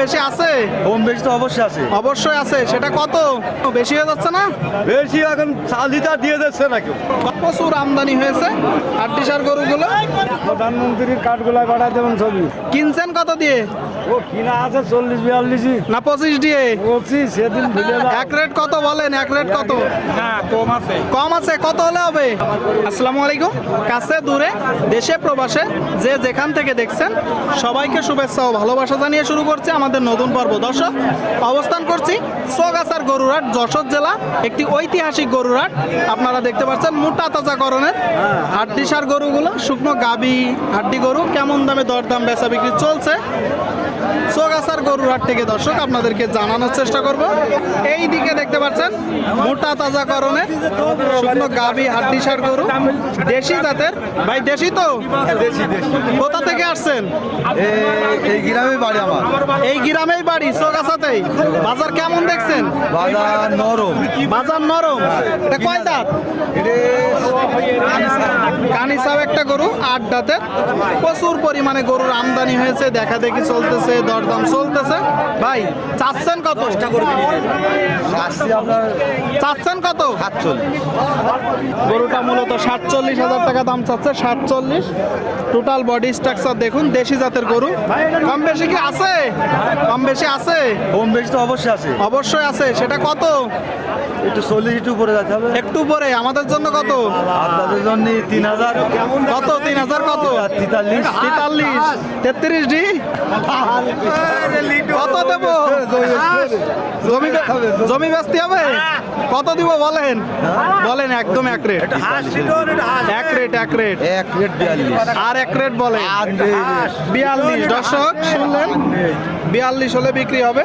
বেশি আছে? কম বেশি তো অবশ্যই আছে। অবশ্যই আছে। সেটা কত? বেশি হয়ে যাচ্ছে না? বেশি এখন চার লিটার দিয়ে দিচ্ছে না কেউ। প্রচুর আমদানি হয়েছে আটটিসার গরুগুলো। প্রধানমন্ত্রীর পাঠায় দেবেন ছবি। কিনছেন কত দিয়ে? ও কিনা আছে চল্লিশ বিয়াল্লিশই না পঁচিশ দিয়ে? বলছি সেদিন এক রেট কত বলেন? এক রেট কত? কম আছে। কম আছে। কত হলে হবে? আসসালামু আলাইকুম। কাছে দূরে দেশে প্রবাসে যে যেখান থেকে দেখছেন সবাইকে শুভেচ্ছা ও ভালোবাসা জানিয়ে শুরু করছে আমাদের নতুন পর্ব। দর্শক, অবস্থান করছি সোগাছার গরুরাট যশোর জেলা, একটি ঐতিহাসিক গরুরাট আপনারা দেখতে পাচ্ছেন মোটা তাজাকরণের হাড্ডিসার গরুগুলো, শুকনো গাবি হাড্ডি গরু, কেমন দামে দরদাম বেচা বিক্রি চলছে। সোগাছার গরুরহাট থেকে দর্শক আপনাদেরকে জানানোর চেষ্টা করব। এই দিকে দেখতে পাচ্ছেন মোটা তাজাকরণের শুকনো গাবি হাড্ডিসার গরু। দেশি জাতের? ভাই দেশি তো? কোথা থেকে আসছেন? এই গ্রামে বাড়ি আমার। এই গ্রামেই বাড়ি সোগাছাতেই বাজার কেমন দেখছেন? বাজার নরম। বাজার নরম। এটা কয় দাঁত কানিসাও একটা গরু আট দাঁতের প্রচুর পরিমাণে গরুর আমদানি হয়েছে দেখা দেখি চলতেছে দরদাম চলতেছে ভাই চাচ্ছেন কত? চাচ্ছেন কত? সাতচল্লিশ। গরুটা মূলত সাতচল্লিশ হাজার টাকা দাম চাচ্ছে সাতচল্লিশ। টোটাল বডি স্ট্রাকচার দেখুন দেশি জাতের গরু। কম বেশি কি আছে? কম বেশি আছে? কম বেশি তো অবশ্যই আছে। অবশ্যই আছে সেটা কত? একটু চল্লিশ একটু উপরে যেতে হবে। একটু পরে আমাদের জন্য কত? আপনাদের জন্য তিন হাজার। কত তিন হাজার কত? তেতাল্লিশ। তেতাল্লিশ তেত্রিশ ডি? কত দেব? জমি জমি বেচতে হবে? কত দিব বলেন? বলেন একদম এক রেট। এক রেট এক রেট। এক রেট বিয়াল্লিশ। আর এক রেট বলেন। বিয়াল্লিশ। দর্শক শুনলেন? বিয়াল্লিশ হলে বিক্রি হবে।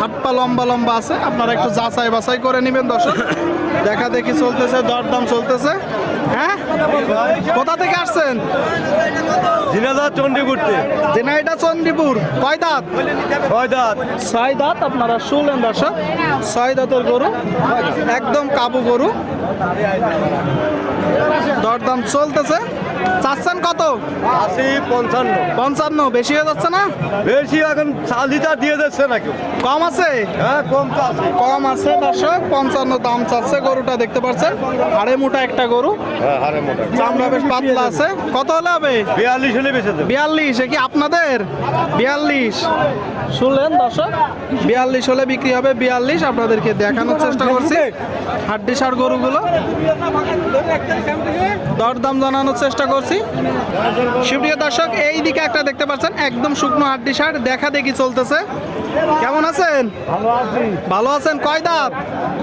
হাত পা লম্বা লম্বা আছে। আপনারা একটু যাচাই বাছাই করে নেবেন দর্শক। দেখা দেখি চলতেছে দরদাম চলতেছে। হ্যাঁ? কোথা থেকে আসছেন? চণ্ডীপুরতে কয় দাঁত? ছয় দাঁত। ছয় দাঁত আপনারা শুনলেন দর্শক। ছয় দাঁতের গরু একদম কাবু গরু। দরদাম চলতেছে। চাচ্ছেন কত? আশি পঞ্চান্ন। পঞ্চান্ন বেশি হয়ে যাচ্ছে না? বেশি এখন চার লিটার দিয়ে দিচ্ছে না কেউ। কম আছে? হ্যাঁ কম তো আছে। কম আছে দর্শক পঞ্চান্ন দাম চাচ্ছে গরুটা দেখতে পাচ্ছেন? হাড়ে মোটা একটা গরু। হ্যাঁ হারে মোটা। চামড়া বেশ পাতলা আছে। কত হলে হবে? বিয়াল্লিশ হলে দেবে। বিয়াল্লিশ এ কি আপনাদের? বিয়াল্লিশ। শুনলেন দর্শক? বিয়াল্লিশ হলে বিক্রি হবে বিয়াল্লিশ। আপনাদেরকে দেখানোর চেষ্টা করছি। হাড্ডি সার গরুগুলো। দরদাম জানানোর চেষ্টা করছি। সুপ্রিয় দর্শক এই দিকে একটা দেখতে পাচ্ছেন একদম শুকনো হাড্ডি সার দেখা দেখি চলতেছে। কেমন আছেন? ভালো আছেন? কয় দাঁত?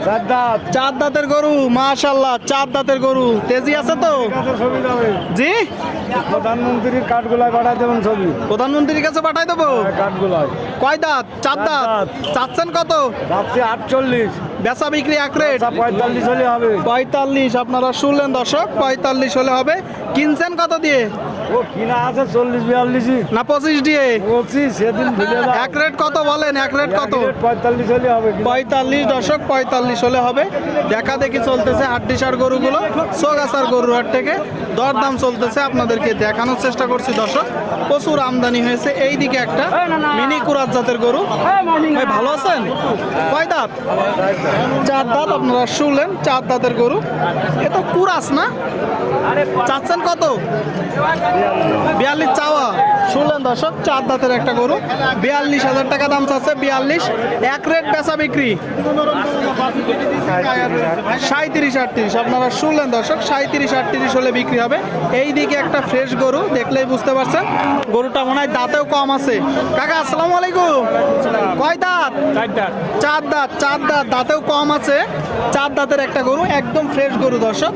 চার দাঁত। চার দাঁতের গরু মাশাল্লাহ চার দাঁতের গরু। তেজি আছে তো? জি? প্রধানমন্ত্রীর কাঠগুলাই পাঠাই দেবেন ছবি। প্রধানমন্ত্রীর কাছে পাঠাই দেবো? কাঠগুলাই। কয় দাঁত? চার দাঁত। চাচ্ছেন কত? ভাবছি আটচল্লিশ। বেচা বিক্রি এক রেট পঁয়তাল্লিশ হলে হবে। পঁয়তাল্লিশ আপনারা শুনলেন দর্শক পঁয়তাল্লিশ হলে হবে। কিনছেন কত দিয়ে? ও কিনা আছে চল্লিশ বিয়াল্লিশই না পঁচিশ দিয়ে? বলছি সেদিন এক রেট কত বলেন? এক রেট কত? পঁয়তাল্লিশ হলে হবে। পঁয়তাল্লিশ দশক পঁয়তাল্লিশ হলে হবে। দেখা দেখি চলতেছে হাড্ডিসার গরুগুলো সোগাসার গরুর হাট থেকে। দরদাম চলতেছে আপনাদেরকে দেখানোর চেষ্টা করছি দর্শক। প্রচুর আমদানি হয়েছে। এই দিকে একটা মিনি কুরাত জাতের গরু। ভাই ভালো আছেন? কয় দাঁত? চার দাঁত আপনারা শুনলেন চার দাঁতের গরু। এ তো কুরাস না? চাচ্ছেন কত? বিয়াল্লিশ চাওয়া। শুনলেন দর্শক চার দাঁতের একটা গরু। বিয়াল্লিশ হাজার টাকা দাম চাচ্ছে বিয়াল্লিশ। এক রেট বেচা বিক্রি। সাঁত্রিশ আটত্রিশ। আপনারা শুনলেন দর্শক সাঁত্রিশ আটত্রিশ হলে বিক্রি হবে। এই দিকে একটা ফ্রেশ গরু দেখলেই বুঝতে পারছেন। গরুটা মনে হয় দাঁতেও কম আছে। কাকা আসসালামু আলাইকুম। কয় দাঁত। চার দাঁত চার দাঁত। দাঁতেও কম আছে। চার দাঁতের একটা গরু একদম ফ্রেশ গরু দর্শক।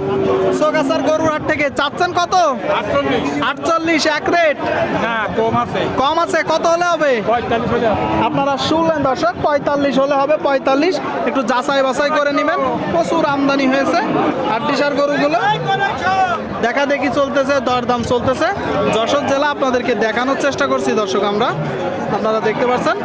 সোগাসার গরুর হাট থেকে চাচ্ছেন কত? আটচল্লিশ। এক রেট কম আছে। কত হলে হবে? আপনারা শুনলেন দর্শক পঁয়তাল্লিশ হলে হবে পঁয়তাল্লিশ। একটু যাচাই বাছাই করে নেবেন। প্রচুর আমদানি হয়েছে আটটিসার গরুগুলো। দেখা দেখি চলতেছে দরদাম চলতেছে। যশোর জেলা আপনাদেরকে দেখানোর চেষ্টা করছি দর্শক আমরা। আপনারা দেখতে পাচ্ছেন।